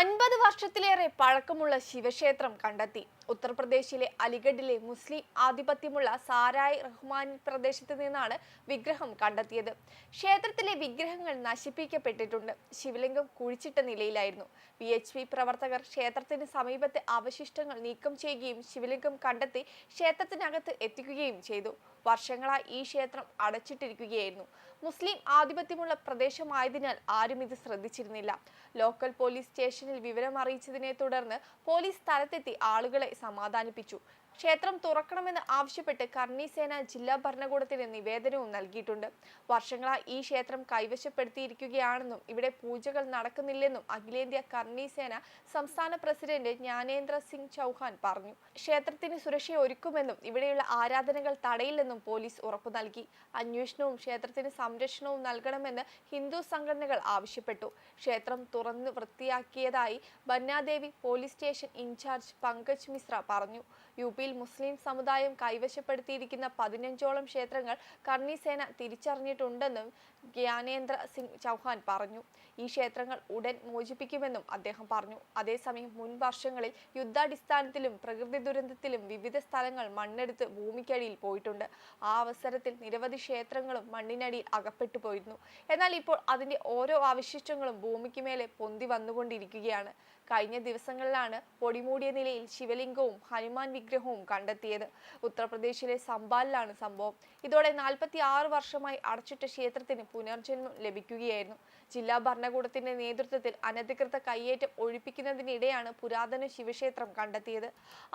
അൻപത് വർഷത്തിലേറെ പഴക്കമുള്ള ശിവക്ഷേത്രം കണ്ടെത്തി. ഉത്തർപ്രദേശിലെ അലിഗഡിലെ മുസ്ലിം ആധിപത്യമുള്ള സാരായ് റഹ്മാൻ പ്രദേശത്ത് നിന്നാണ് വിഗ്രഹം കണ്ടെത്തിയത്. ക്ഷേത്രത്തിലെ വിഗ്രഹങ്ങൾ നശിപ്പിക്കപ്പെട്ടിട്ടുണ്ട്. ശിവലിംഗം കുഴിച്ചിട്ട നിലയിലായിരുന്നു. വി എച്ച് പി പ്രവർത്തകർ ക്ഷേത്രത്തിന് സമീപത്തെ അവശിഷ്ടങ്ങൾ നീക്കം ചെയ്യുകയും ശിവലിംഗം കണ്ടെത്തി ക്ഷേത്രത്തിനകത്ത് എത്തിക്കുകയും ചെയ്തു. വർഷങ്ങളായി ഈ ക്ഷേത്രം അടച്ചിട്ടിരിക്കുകയായിരുന്നു. മുസ്ലിം ആധിപത്യമുള്ള പ്രദേശമായതിനാൽ ആരും ഇത് ശ്രദ്ധിച്ചിരുന്നില്ല. ലോക്കൽ പോലീസ് സ്റ്റേഷനിൽ വിവരം അറിയിച്ചതിനെ തുടർന്ന് പോലീസ് സ്ഥലത്തെത്തി ആളുകളെ സമാധാനിപ്പിച്ചു. ക്ഷേത്രം തുറക്കണമെന്ന് ആവശ്യപ്പെട്ട് കർണി സേന ജില്ലാ ഭരണകൂടത്തിന് നിവേദനവും നൽകിയിട്ടുണ്ട്. വർഷങ്ങളായി ഈ ക്ഷേത്രം കൈവശപ്പെടുത്തിയിരിക്കുകയാണെന്നും ഇവിടെ പൂജകൾ നടക്കുന്നില്ലെന്നും അഖിലേന്ത്യാ കർണി സേന സംസ്ഥാന പ്രസിഡന്റ് ജ്ഞാനേന്ദ്ര സിംഗ് ചൗഹാൻ പറഞ്ഞു. ക്ഷേത്രത്തിന് സുരക്ഷ ഒരുക്കുമെന്നും ഇവിടെയുള്ള ആരാധനകൾ തടയില്ലെന്നും പോലീസ് ഉറപ്പു നൽകി. അന്വേഷണവും ക്ഷേത്രത്തിന് സംരക്ഷണവും നൽകണമെന്ന് ഹിന്ദു സംഘടനകൾ ആവശ്യപ്പെട്ടു. ക്ഷേത്രം തുറന്ന് വൃത്തിയാക്കിയതായി Bannadevi police station in-charge Pankaj Mishra പറഞ്ഞു. യു പിയിൽ മുസ്ലിം സമുദായം കൈവശപ്പെടുത്തിയിരിക്കുന്ന പതിനഞ്ചോളം ക്ഷേത്രങ്ങൾ കർണി സേന തിരിച്ചറിഞ്ഞിട്ടുണ്ടെന്നും ജ്ഞാനേന്ദ്ര സിംഗ് ചൗഹാൻ പറഞ്ഞു. ഈ ക്ഷേത്രങ്ങൾ ഉടൻ മോചിപ്പിക്കുമെന്നും അദ്ദേഹം പറഞ്ഞു. അതേസമയം മുൻ വർഷങ്ങളിൽ യുദ്ധാടിസ്ഥാനത്തിലും പ്രകൃതി ദുരന്തത്തിലും വിവിധ സ്ഥലങ്ങൾ മണ്ണെടുത്ത് ഭൂമിക്കടിയിൽ പോയിട്ടുണ്ട്. ആ അവസരത്തിൽ നിരവധി ക്ഷേത്രങ്ങളും മണ്ണിനടിയിൽ അകപ്പെട്ടു പോയിരുന്നു. എന്നാൽ ഇപ്പോൾ അതിന്റെ ഓരോ അവശിഷ്ടങ്ങളും ഭൂമിക്ക് മേലെ പൊന്തി വന്നുകൊണ്ടിരിക്കുകയാണ്. കഴിഞ്ഞ ദിവസങ്ങളിലാണ് പൊടിമൂടിയ നിലയിൽ ശിവലിംഗവും ഹനുമാൻ വിഗ്രഹവും കണ്ടെത്തിയത്. ഉത്തർപ്രദേശിലെ സംബാലിലാണ് സംഭവം. ഇതോടെ നാൽപ്പത്തി ആറ് വർഷമായി അടച്ചിട്ട ക്ഷേത്രത്തിന് പുനർജന്മം ലഭിക്കുകയായിരുന്നു. ജില്ലാ ഭരണകൂടത്തിന്റെ നേതൃത്വത്തിൽ അനധികൃത കയ്യേറ്റം ഒഴിപ്പിക്കുന്നതിനിടെയാണ് പുരാതന ശിവക്ഷേത്രം കണ്ടെത്തിയത്.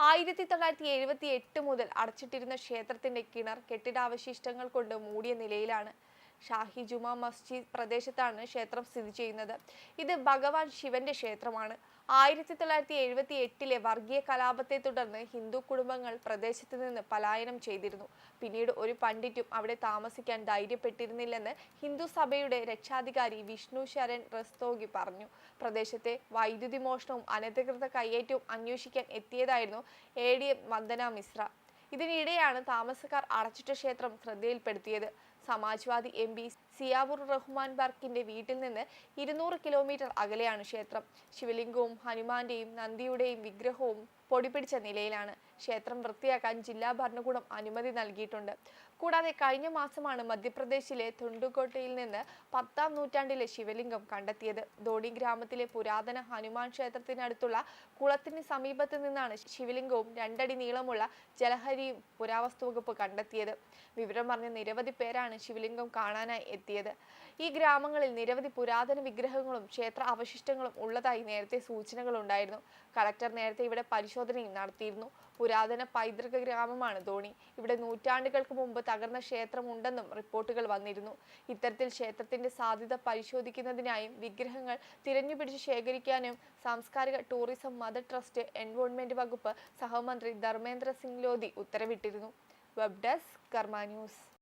ആയിരത്തി തൊള്ളായിരത്തി എഴുപത്തി എട്ട് മുതൽ അടച്ചിട്ടിരുന്ന ക്ഷേത്രത്തിന്റെ കിണർ കെട്ടിടാവശിഷ്ടങ്ങൾ കൊണ്ട് മൂടിയ നിലയിലാണ് ഷാഹി ജുമാ മസ്ജിദ് പ്രദേശത്താണ് ക്ഷേത്രം സ്ഥിതി ചെയ്യുന്നത്. ഇത് ഭഗവാൻ ശിവന്റെ ക്ഷേത്രമാണ്. ആയിരത്തി തൊള്ളായിരത്തി എഴുപത്തി എട്ടിലെ വർഗീയ കലാപത്തെ തുടർന്ന് ഹിന്ദു കുടുംബങ്ങൾ പ്രദേശത്ത് നിന്ന് പലായനം ചെയ്തിരുന്നു. പിന്നീട് ഒരു പണ്ഡിറ്റും അവിടെ താമസിക്കാൻ ധൈര്യപ്പെട്ടിരുന്നില്ലെന്ന് ഹിന്ദു സഭയുടെ രക്ഷാധികാരി വിഷ്ണു ശരൺ റസ്തോഗി പറഞ്ഞു. പ്രദേശത്തെ വൈദ്യുതി മോഷണവും അനധികൃത കയ്യേറ്റവും അന്വേഷിക്കാൻ എത്തിയതായിരുന്നു A D M Vandana Mishra. ഇതിനിടെയാണ് താമസക്കാർ അടച്ചിട്ട ക്ഷേത്രം ശ്രദ്ധയിൽപ്പെടുത്തിയത്. സമാജ്വാദി എം പി സിയാവൂർ റഹ്മാൻ ബർക്കിന്റെ വീട്ടിൽ നിന്ന് ഇരുന്നൂറ് കിലോമീറ്റർ അകലെയാണ് ക്ഷേത്രം. ശിവലിംഗവും ഹനുമാന്റെയും നന്ദിയുടെയും വിഗ്രഹവും പൊടിപിടിച്ച നിലയിലാണ് ക്ഷേത്രം വൃത്തിയാക്കാൻ ജില്ലാ ഭരണകൂടം അനുമതി നൽകിയിട്ടുണ്ട്. കൂടാതെ കഴിഞ്ഞ മാസമാണ് മധ്യപ്രദേശിലെ തുണ്ടുകോട്ടയിൽ നിന്ന് പത്താം നൂറ്റാണ്ടിലെ ശിവലിംഗം കണ്ടെത്തിയത്. ധോണി ഗ്രാമത്തിലെ പുരാതന ഹനുമാൻ ക്ഷേത്രത്തിനടുത്തുള്ള കുളത്തിന് സമീപത്ത് നിന്നാണ് ശിവലിംഗവും രണ്ടടി നീളമുള്ള ജലഹരിയും പുരാവസ്തു വകുപ്പ് കണ്ടെത്തിയത്. വിവരം പറഞ്ഞ നിരവധി പേരാണ് ശിവലിംഗം കാണാനായി എത്തിയത്. ഈ ഗ്രാമങ്ങളിൽ നിരവധി പുരാതന വിഗ്രഹങ്ങളും ക്ഷേത്ര അവശിഷ്ടങ്ങളും ഉള്ളതായി നേരത്തെ സൂചനകൾ ഉണ്ടായിരുന്നു. കളക്ടർ നേരത്തെ ഇവിടെ പരിശോധനയും നടത്തിയിരുന്നു. പുരാതന പൈതൃക ഗ്രാമമാണ് ധോണി. ഇവിടെ നൂറ്റാണ്ടുകൾക്ക് മുമ്പ് തകർന്ന ക്ഷേത്രം ഉണ്ടെന്നും റിപ്പോർട്ടുകൾ വന്നിരുന്നു. ഇത്തരത്തിൽ ക്ഷേത്രത്തിന്റെ സാധ്യത പരിശോധിക്കുന്നതിനായും വിഗ്രഹങ്ങൾ തിരഞ്ഞുപിടിച്ച് ശേഖരിക്കാനും സാംസ്കാരിക ടൂറിസം മദർ ട്രസ്റ്റ് എൻവോൺമെന്റ് വകുപ്പ് സഹമന്ത്രി ധർമ്മേന്ദ്ര സിംഗ് ലോധി ഉത്തരവിട്ടിരുന്നു. Web desk Karma news.